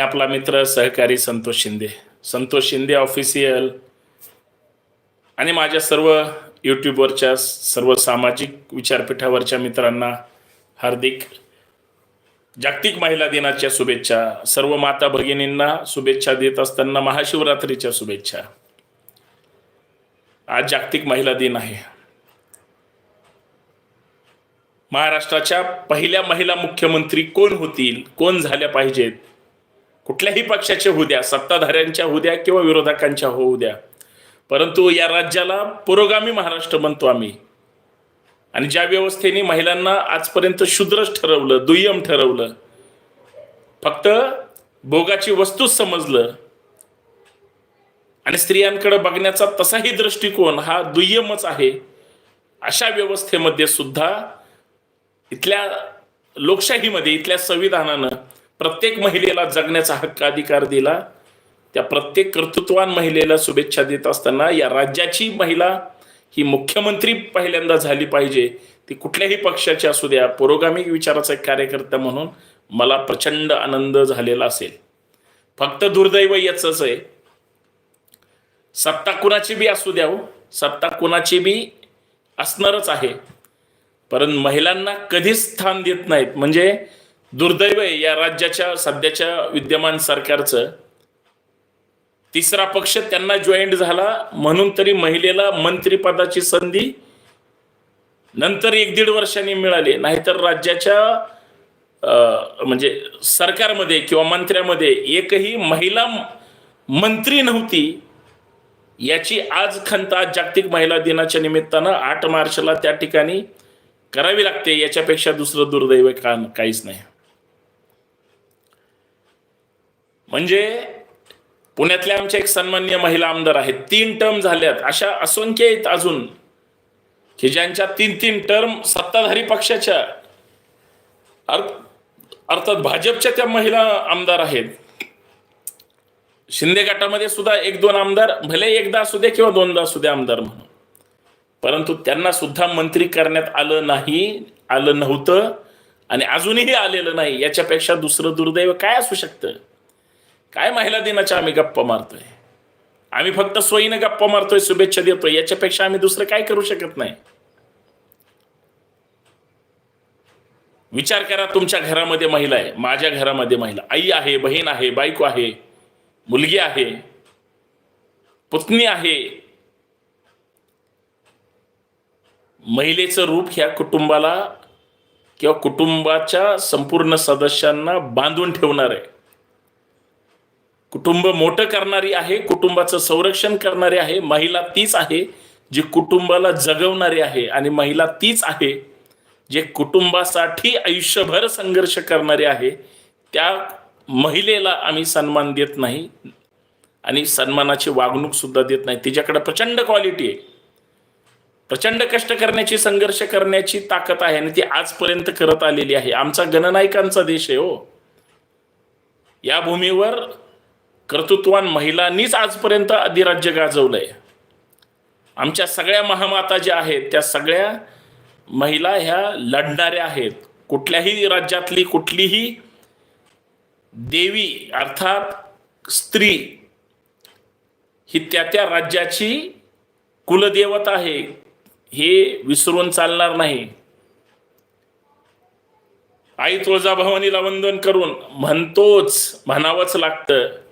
आपला मित्र सहकारी संतोष शिंदे. संतोष शिंदे ऑफिशियल आणि माझ्या सर्व यूट्यूबवरच्या सर्व सामाजिक विचारपीठावरच्या मित्रांना हार्दिक जागतिक महिला दिनाच्या शुभेच्छा. सर्व माता भगिनींना शुभेच्छा देत असताना महाशिवरात्रीच्या शुभेच्छा. आज जागतिक महिला दिन आहे. महाराष्ट्राच्या पहिल्या महिला मुख्यमंत्री कोण होतील? कोण झाल्या पाहिजेत? कुठल्याही पक्षाचे होऊ द्या सत्ताधाऱ्यांच्या होऊ द्या किंवा विरोधकांच्या होऊ द्या. परंतु या राज्याला पुरोगामी महाराष्ट्र म्हणतो आम्ही. आणि ज्या व्यवस्थेने महिलांना आजपर्यंत शूद्रच ठरवलं दुय्यम ठरवलं फक्त भोगाची वस्तूच समजलं आणि स्त्रियांकडे बघण्याचा तसाही दृष्टिकोन हा दुय्यमच आहे अशा व्यवस्थेमध्ये सुद्धा इथल्या लोकशाहीमध्ये इथल्या संविधानानं प्रत्येक महिलेला जगण्याचा हक्क अधिकार दिला त्या प्रत्येक कर्तृत्वान महिलेला शुभेच्छा देत असताना या राज्याची महिला ही मुख्यमंत्री पहिल्यांदा झाली पाहिजे ती कुठल्याही पक्षाची असू द्या पुरोगामी विचाराचा एक कार्यकर्ता म्हणून मला प्रचंड आनंद झालेला असेल. फक्त दुर्दैव याच आहे. सत्ता कुणाची बी असू द्या हो, सत्ता कुणाची बी असणारच आहे. परंतु महिलांना कधीच स्थान देत नाहीत. म्हणजे दुर्दैव आहे या राज्याच्या सध्याच्या विद्यमान सरकारचं. तिसरा पक्ष त्यांना जॉईंट झाला म्हणून तरी महिलेला मंत्रिपदाची संधी नंतर एक दीड वर्षांनी मिळाली. नाहीतर राज्याच्या अं, म्हणजे सरकारमध्ये किंवा मंत्र्यामध्ये एकही महिला मंत्री नव्हती. याची आज खंत आज जागतिक महिला दिनाच्या निमित्तानं आठ मार्चला त्या ठिकाणी करावी लागते. याच्यापेक्षा दुसरं दुर्दैव का काहीच नाही. म्हणजे पुण्यातल्या आमच्या एक सन्मान्य महिला आमदार आहेत. तीन टर्म झाल्यात. अशा असंख्य आहेत अजून की ज्यांच्या तीन तीन टर्म सत्ताधारी पक्षाच्या अर्थ अर्थात भाजपच्या त्या महिला आमदार आहेत. शिंदे गटामध्ये सुद्धा एक दोन आमदार भले एकदा असू दे किंवा दोनदा असू दे आमदार म्हणून. परंतु त्यांना सुद्धा मंत्री करण्यात आलं नाही आलं नव्हतं आणि अजूनही आलेलं नाही. याच्यापेक्षा दुसरं दुर्दैव काय असू शकतं? काय महिला दिनाच्या आम्ही गप्पा मारतोय? आम्ही फक्त सोयीनं गप्पा मारतोय शुभेच्छा देतोय. याच्यापेक्षा आम्ही दुसरं काय करू शकत नाही? विचार करा तुमच्या घरामध्ये महिला आहे. माझ्या घरामध्ये महिला. आई आहे बहीण आहे बायको आहे मुलगी आहे पुतणी आहे. महिलेचं रूप ह्या कुटुंबाला किंवा कुटुंबाच्या संपूर्ण सदस्यांना बांधून ठेवणार आहे. कुटुंब मोठं करणारी आहे कुटुंबाचं संरक्षण करणारी आहे महिला तीच आहे जी कुटुंबाला जगवणारी आहे आणि महिला तीच आहे जे कुटुंबासाठी आयुष्यभर संघर्ष करणारी आहे त्या महिलेला आम्ही सन्मान देत नाही आणि सन्मानाची वागणूक सुद्धा देत नाही. तिच्याकडे प्रचंड क्वालिटी आहे. प्रचंड कष्ट करण्याची संघर्ष करण्याची ताकद आहे आणि ती आजपर्यंत करत आलेली आहे. आमचा गणनायकांचा देश आहे हो. या भूमीवर कर्तृत्वान महिलांनीच आजपर्यंत अधिराज्य गाजवलंय. आमच्या सगळ्या महामाता ज्या आहेत त्या सगळ्या महिला ह्या लढणाऱ्या आहेत. कुठल्याही राज्यातली कुठलीही देवी अर्थात स्त्री ही त्या त्या राज्याची कुलदेवता आहे हे विसरून चालणार नाही. आई तुळजाभवानीला वंदन करून म्हणतोच म्हणावंच लागतं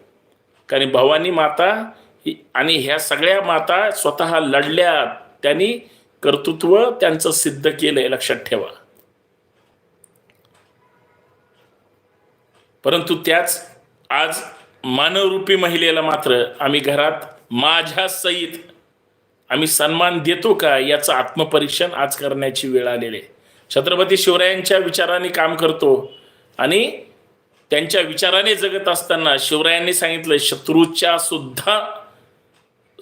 कारण भवानी माता आणि ह्या सगळ्या माता स्वतः लढल्या त्यांनी कर्तृत्व त्यांचं सिद्ध केलंय लक्षात ठेवा. परंतु त्याच आज मानवरूपी महिलेला मात्र आम्ही घरात माझ्या सहित आम्ही सन्मान देतो का याचं आत्मपरीक्षण आज करण्याची वेळ आलेली आहे. छत्रपती शिवरायांच्या विचाराने काम करतो आणि त्यांच्या विचाराने जगत असताना शिवरायांनी सांगितलं शत्रूच्या सुद्धा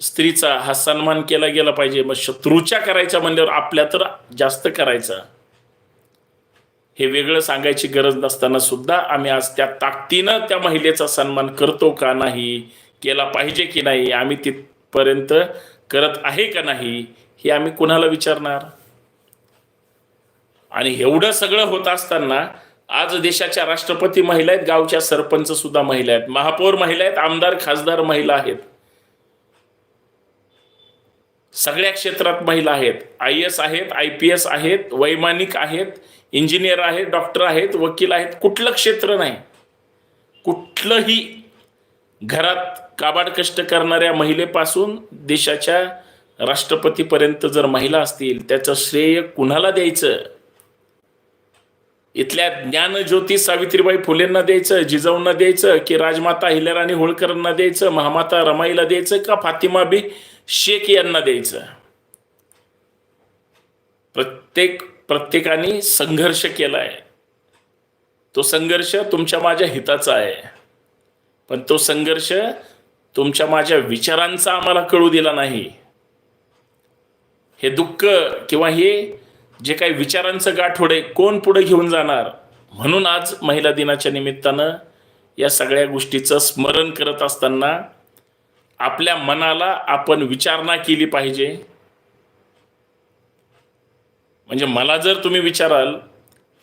स्त्रीचा हा सन्मान केला गेला पाहिजे. मग शत्रूच्या करायचा म्हणल्यावर आपल्या तर जास्त करायचा. हे वेगळं सांगायची गरज नसताना सुद्धा आम्ही आज त्या ताकदीनं त्या महिलेचा सन्मान करतो का नाही केला पाहिजे की नाही आम्ही तिथपर्यंत करत आहे का नाही हे आम्ही कुणाला विचारणार? आणि एवढं सगळं होत असताना आज देशाच्या राष्ट्रपती महिला आहेत गावच्या सरपंच सुद्धा महिला आहेत. महापौर महिला आहेत आमदार खासदार महिला आहेत. सगळ्या क्षेत्रात महिला आहेत. आय एस आहेत आय पी एस आहेत वैमानिक आहेत इंजिनियर आहेत डॉक्टर आहेत वकील आहेत. कुठलं क्षेत्र नाही. कुठलंही घरात काबाड कष्ट करणाऱ्या महिलेपासून देशाच्या राष्ट्रपतीपर्यंत जर महिला असतील त्याचं श्रेय कुणाला द्यायचं? इथल्या ज्ञानज्योती सावित्रीबाई फुलेंना द्यायचं जिजाऊंना द्यायचं की राजमाता हिल्याराणी होळकरांना द्यायचं महामाता रमाईला द्यायचं का फातिमा बी शेख यांना द्यायचं? प्रत्येक प्रत्येकाने संघर्ष केलाय. तो संघर्ष तुमच्या माझ्या हिताचा आहे. पण तो संघर्ष तुमच्या माझ्या विचारांचा आम्हाला कळू दिला नाही. हे दुःख किंवा हे जे काही विचारांचं गाठोडे कोण पुढे घेऊन जाणार? म्हणून आज महिला दिनाच्या निमित्तानं या सगळ्या गोष्टीचं स्मरण करत असताना आपल्या मनाला आपण विचारणा केली पाहिजे. म्हणजे मला जर तुम्ही विचाराल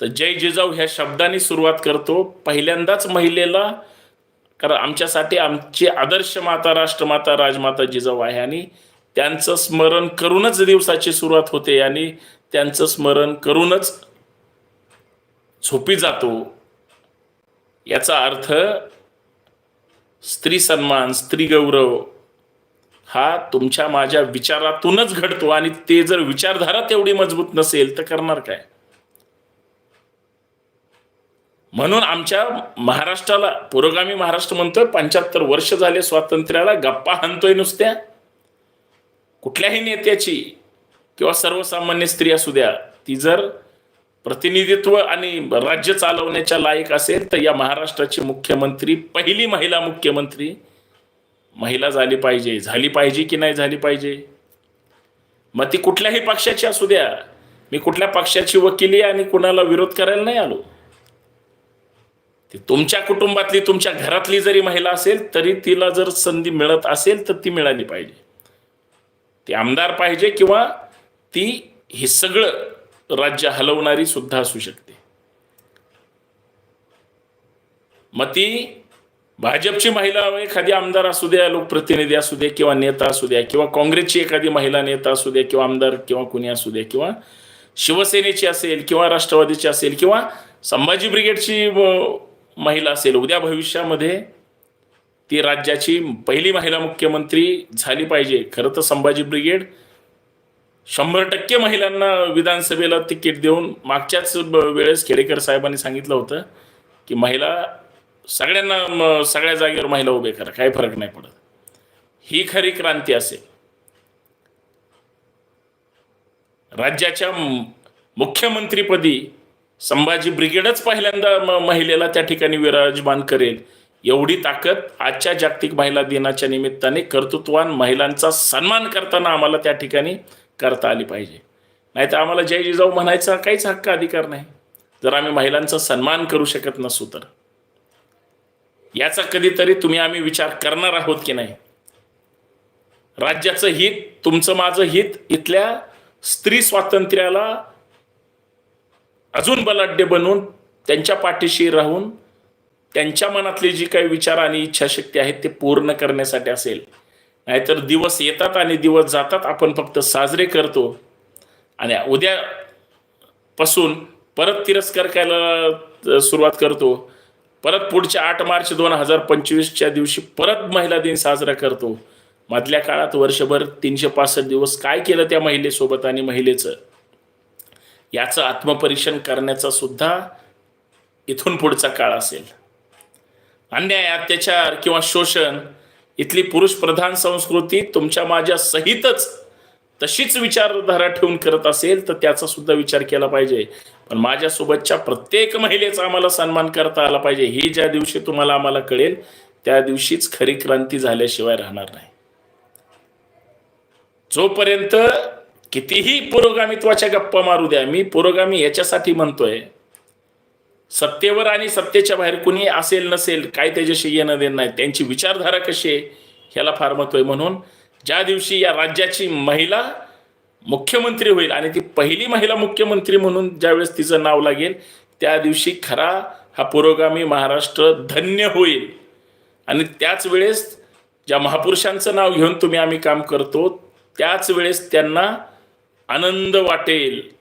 तर जय जिजाऊ ह्या शब्दाने सुरुवात करतो. पहिल्यांदाच महिलेला कारण आमच्यासाठी आमची आदर्श माता राष्ट्रमाता राजमाता जिजाऊ आहे आणि त्यांचं स्मरण करूनच दिवसाची सुरुवात होते आणि त्यांचं स्मरण करूनच झोपी जातो. याचा अर्थ स्त्री सन्मान स्त्री गौरव हा तुमच्या माझ्या विचारातूनच घडतो आणि ते जर विचारधारा तेवढी मजबूत नसेल तर करणार काय? म्हणून आमच्या महाराष्ट्राला पुरोगामी महाराष्ट्र म्हणतोय पंच्याहत्तर वर्ष झाले स्वातंत्र्याला गप्पा हाणतोय नुसत्या. कुठल्याही नेत्याची किंवा सर्वसामान्य स्त्री असू द्या ती जर प्रतिनिधित्व आणि राज्य चालवण्याच्या लायक असेल तर या महाराष्ट्राची मुख्यमंत्री पहिली महिला मुख्यमंत्री महिला झाली पाहिजे. झाली पाहिजे की नाही झाली पाहिजे? मग ती कुठल्याही पक्षाची असू द्या. मी कुठल्या पक्षाची वकिली आणि कुणाला विरोध करायला नाही आलो. ती तुमच्या कुटुंबातली तुमच्या घरातली जरी महिला असेल तरी तिला जर संधी मिळत असेल तर ती मिळाली पाहिजे. ती आमदार पाहिजे किंवा ती हे सगळं राज्य हलवणारी सुद्धा असू शकते. मग ती भाजपची महिला एखादी आमदार असू द्या लोकप्रतिनिधी असू दे किंवा नेता असू द्या किंवा काँग्रेसची एखादी महिला नेता असू द्या किंवा आमदार किंवा कुणी असू द्या किंवा शिवसेनेची असेल किंवा राष्ट्रवादीची असेल किंवा संभाजी ब्रिगेडची महिला असेल उद्या भविष्यामध्ये ती राज्याची पहिली महिला मुख्यमंत्री झाली पाहिजे. खरं तर संभाजी ब्रिगेड शंभर टक्के महिलांना विधानसभेला तिकीट देऊन मागच्याच वेळेस खेडेकर साहेबांनी सांगितलं होतं की महिला सगळ्यांना सगळ्या जागेवर महिला उभे करा काही फरक नाही पडत. ही खरी क्रांती असेल. राज्याच्या मुख्यमंत्रीपदी संभाजी ब्रिगेडच पहिल्यांदा महिलेला त्या ठिकाणी विराजमान करेल. एवढी ताकद आजच्या जागतिक महिला दिनाच्या निमित्ताने कर्तृत्वान महिलांचा सन्मान करताना आम्हाला त्या ठिकाणी करता आली पाहिजे. नाहीतर आम्हाला जय जिजाऊ म्हणायचा काहीच हक्क अधिकार नाही. जर आम्ही महिलांचा सन्मान करू शकत नसू तर. याचा कधीतरी तुम्ही आम्ही विचार करणार आहोत की नाही? राज्याचं हित तुमचं माझं हित इथल्या स्त्री स्वातंत्र्याला अजून बलाढ्य बनवून त्यांच्या पाठीशी राहून त्यांच्या मनातली जी काही विचार आणि इच्छाशक्ती आहेत ते पूर्ण करण्यासाठी असेल. नाहीतर दिवस येतात आणि दिवस जातात. आपण फक्त साजरे करतो. आणि उद्या पासून परत तिरस्कार करायला सुरुवात करतो. परत पुढच्या आठ मार्च दोन हजार पंचवीसच्या दिवशी परत महिला दिन साजरा करतो. मधल्या काळात वर्षभर तीनशे पासष्ट दिवस काय केलं त्या महिलेसोबत आणि महिलेचं? याचं आत्मपरीक्षण करण्याचा सुद्धा इथून पुढचा काळ असेल. अन्याय अत्याचार किंवा शोषण इथली पुरुष प्रधान संस्कृती तुमच्या माझ्या सहितच तशीच विचारधारा ठेवून करत असेल तर त्याचा सुद्धा विचार केला पाहिजे. पण माझ्यासोबतच्या प्रत्येक महिलेचा आम्हाला सन्मान करता आला पाहिजे. ही ज्या दिवशी तुम्हाला आम्हाला कळेल त्या दिवशीच खरी क्रांती झाल्याशिवाय राहणार नाही. जोपर्यंत कितीही पुरोगामित्वाच्या गप्पा मारू द्या मी पुरोगामी याच्यासाठी म्हणतोय सत्तेवर आणि सत्तेच्या बाहेर कुणी असेल नसेल काय त्याच्याशी येणं देणं नाही. त्यांची विचारधारा कशी आहे ह्याला फार महत्त्व आहे. म्हणून ज्या दिवशी या राज्याची महिला मुख्यमंत्री होईल आणि ती पहिली महिला मुख्यमंत्री म्हणून ज्यावेळेस तिचं नाव लागेल त्या दिवशी खरा हा पुरोगामी महाराष्ट्र धन्य होईल. आणि त्याच वेळेस ज्या महापुरुषांचं नाव घेऊन तुम्ही आम्ही काम करतो त्याच वेळेस त्यांना आनंद वाटेल.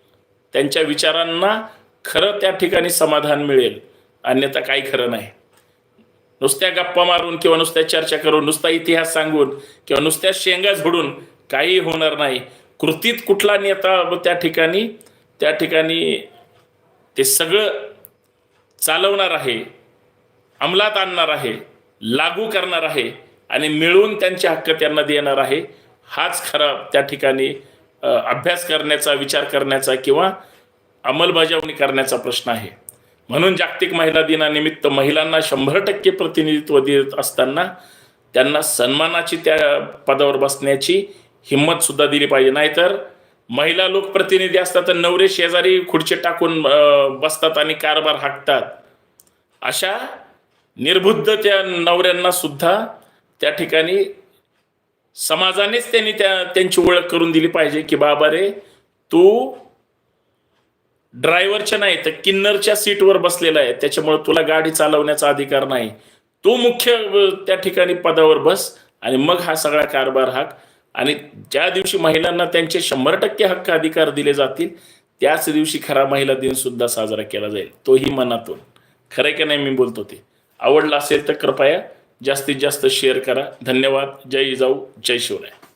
त्यांच्या विचारांना खरं त्या ठिकाणी समाधान मिळेल. अन्यथा काही खरं नाही. नुसत्या गप्पा मारून किंवा नुसत्या चर्चा करून नुसता इतिहास सांगून किंवा नुसत्या शेंगा झोडून काही होणार नाही. कृतीत कुठला नेता त्या ठिकाणी त्या ठिकाणी ते सगळं चालवणार आहे अंमलात आणणार आहे लागू करणार आहे आणि मिळून त्यांचे हक्क त्यांना देणार आहे. हाच खरा त्या ठिकाणी अभ्यास करण्याचा विचार करण्याचा किंवा अंमलबजावणी करण्याचा प्रश्न आहे. म्हणून जागतिक महिला दिनानिमित्त महिलांना शंभर टक्के प्रतिनिधित्व देत असताना त्यांना सन्मानाची त्या पदावर बसण्याची हिंमत सुद्धा दिली पाहिजे. नाहीतर महिला लोकप्रतिनिधी असतात तर नवरे शेजारी खुर्चे टाकून बसतात आणि कारभार हाकतात. अशा निर्बुद्ध त्या नवऱ्यांना सुद्धा त्या ठिकाणी समाजानेच त्यांनी त्या त्यांची ओळख करून दिली पाहिजे की बाबा रे तू ड्रायव्हरच्या नाही तर किन्नरच्या सीटवर बसलेला आहे. त्याच्यामुळे तुला गाडी चालवण्याचा अधिकार नाही. तू मुख्य त्या ठिकाणी पदावर बस आणि मग हा सगळा कारभार हाक. आणि ज्या दिवशी महिलांना त्यांचे शंभर टक्के हक्क अधिकार दिले जातील त्याच दिवशी खरा महिला दिन सुद्धा साजरा केला जाईल. तोही मनातून. खरं की नाही मी बोलतो ते. आवडला असेल तर कृपया जास्तीत जास्त शेअर करा. धन्यवाद. जय जाऊ. जय शिवराय.